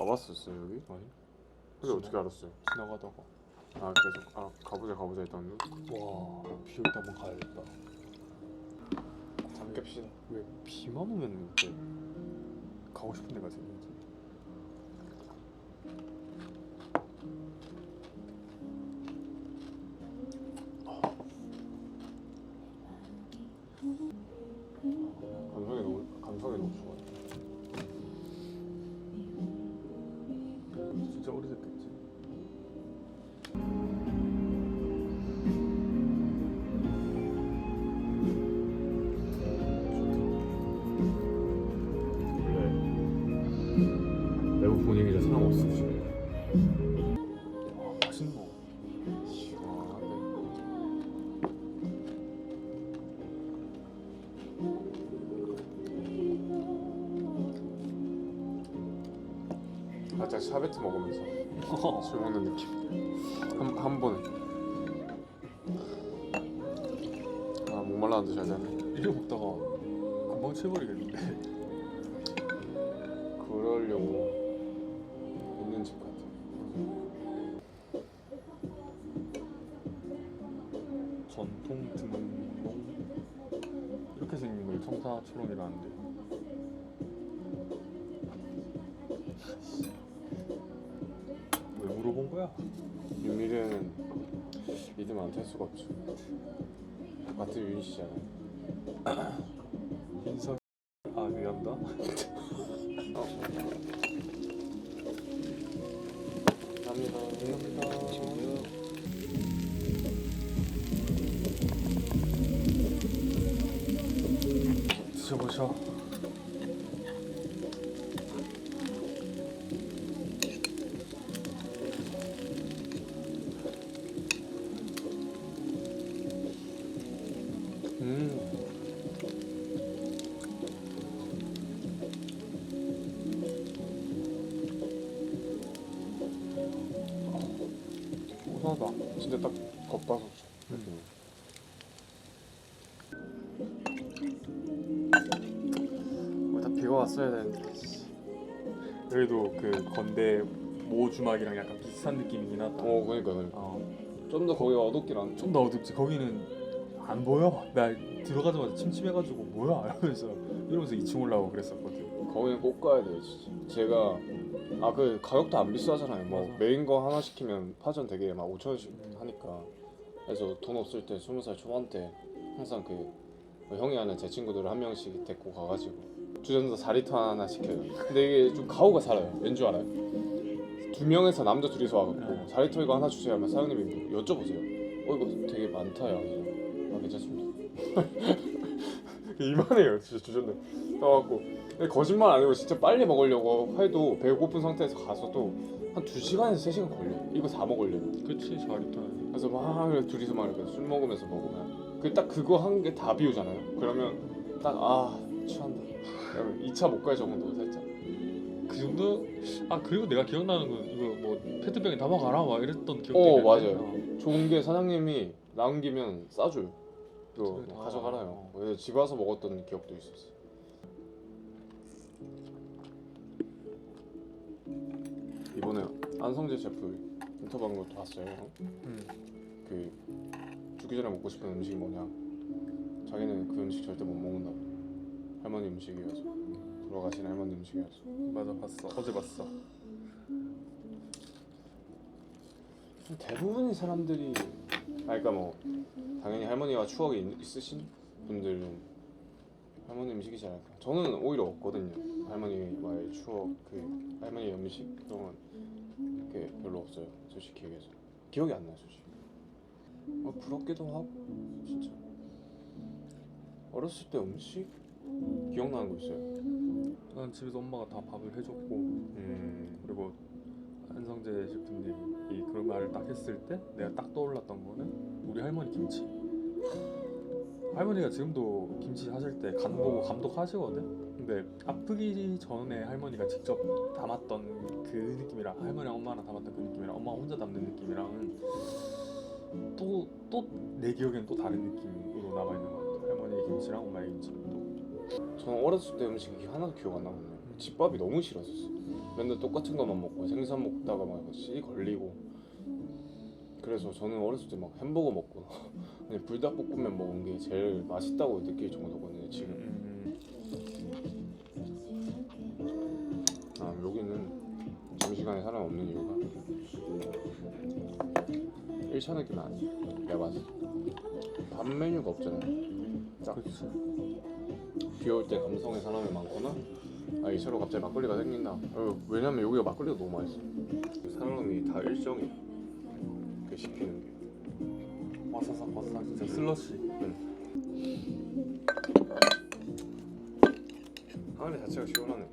와봤었어요 여기? 아니. 근데 어떻게 알았어요? 지나가다가. 아 계속 아 가보자 가보자 했던 와 비 올 때 한번 가야겠다. 잠깁시다 왜 비만 오면 왜 가고 싶은 데가 생기지 살짝 샤베트 먹으면서 술 먹는 느낌. 한, 한 번에. 아 목말라는데 잘 자네 이거 먹다가 금방 채버리겠는데. 그러려고 있는 집 같아. 전통 등록? 이렇게 생긴 걸 청사초롱이라는데 본 거야? 윤미래는 믿으면 안될 수가 없죠 같은 유인 씨잖아요 인성. 아 미안다. 감사합니다. 드셔보셔 고소하다. 진짜 딱 겉바속. 느낌 거의 다 비가 왔어야 되는데. 그래도 그 건대 모 주막이랑 약간 비슷한 느낌이긴 하다. 어 그러니까 그러니까. 좀 더 거기가 어둡긴 한데. 좀더 어둡지. 거기는 안 보여. 나 들어가자마자 침침해가지고 뭐야? 이러면서 이러면서 2층 올라오고 그랬었거든. 거기는 꼭 가야 돼요 진짜. 제가 아 그 가격도 안 비싸잖아요. 뭐 맞아. 메인 거 하나 시키면 파전 되게 막 5천 원씩 하니까. 그래서 돈 없을 때 20살 초반 때 항상 그, 그 형이 아는 제 친구들을 한 명씩 데리고 가가지고 주전자 4리터 하나 시켜요. 근데 이게 좀 가오가 살아요. 왠줄 알아요? 두 명에서 남자 둘이서 와갖고 네. 4리터 이거 하나 주세요 하면 사장님이 뭐 여쭤보세요 어 이거 되게 많다 야. 아 괜찮습니다 이만해요 진짜 주전자 나와갖고 근데 거짓말 아니고 진짜 빨리 먹으려고 해도 배고픈 상태에서 가서도 한 2시간에서 3시간 걸려. 이거 다 먹으려면. 그치 잘 있다. 그래서 막 둘이서 막 이렇게 술 먹으면서 먹으면. 그 딱 그거 한개다 비우잖아요. 그러면 딱 아 취한다. 그러면 2차 못 갈 정도 살짝. 그 정도? 아 그리고 내가 기억나는 건 이거 뭐 페트병에 담아가라 막 이랬던 기억도 어, 있는데. 맞아요. 좋은 게 사장님이 남기면 싸줘요 그래, 아, 가져가라요. 어. 그래서 집 와서 먹었던 기억도 있었어요. 이번에 안성재 셰프 인터뷰한 것도 봤어요 음. 그 죽기 전에 먹고 싶은 음식이 뭐냐? 자기는 그 음식 절대 못 먹는다고. 할머니 음식이어서. 돌아가신 할머니 음식이어서. 맞아 봤어. 어제 봤어. 대부분의 사람들이 아 그러니까 뭐 당연히 할머니와 추억이 있- 있으신 분들은 할머니 음식이지 않을까. 저는 오히려 없거든요. 할머니와의 추억 그 할머니 음식 그런 게 별로 없어요. 솔직히 얘기해서. 기억이 안 나요 솔직히. 어, 부럽기도 하고 진짜. 어렸을 때 음식 기억나는 거 있어요? 난 집에서 엄마가 다 밥을 해줬고 음. 그리고 한성재 셰프님이 그런 말을 딱 했을 때 내가 딱 떠올랐던 거는 우리 할머니 김치. 할머니가 지금도 김치 하실 때 간 보고 감독하시거든? 근데 아프기 전에 할머니가 직접 담았던 그 느낌이랑 할머니랑 엄마랑 담았던 그 느낌이랑 엄마 혼자 담는 느낌이랑은 또 또 내 기억에는 또 다른 느낌으로 남아있는 것 같아 할머니의 김치랑 엄마의 김치는 또 저는 어렸을 때 음식이 하나도 기억 안 나거든요 집밥이 너무 싫었었어. 맨날 똑같은 것만 먹고 생선 먹다가 막씨 걸리고. 그래서 저는 어렸을 때 막 햄버거 먹고 그냥 불닭볶음면 먹은 게 제일 맛있다고 느낄 정도거든요. 지금. 음, 아 여기는 점심시간에 사람 없는 이유가 1차 느낌 아니야. 내가 봤을 때. 밥 메뉴가 없잖아요. 딱 그렇지. 비올 때 감성의 사람이 많거나 아니 새로 갑자기 막걸리가 생긴다. 어, 왜냐면 여기가 막걸리가 너무 맛있어. 사람이 다 일정해 그 시키는 게. 와사삭 와사삭 진짜 슬러시. 하늘 자체가 시원하네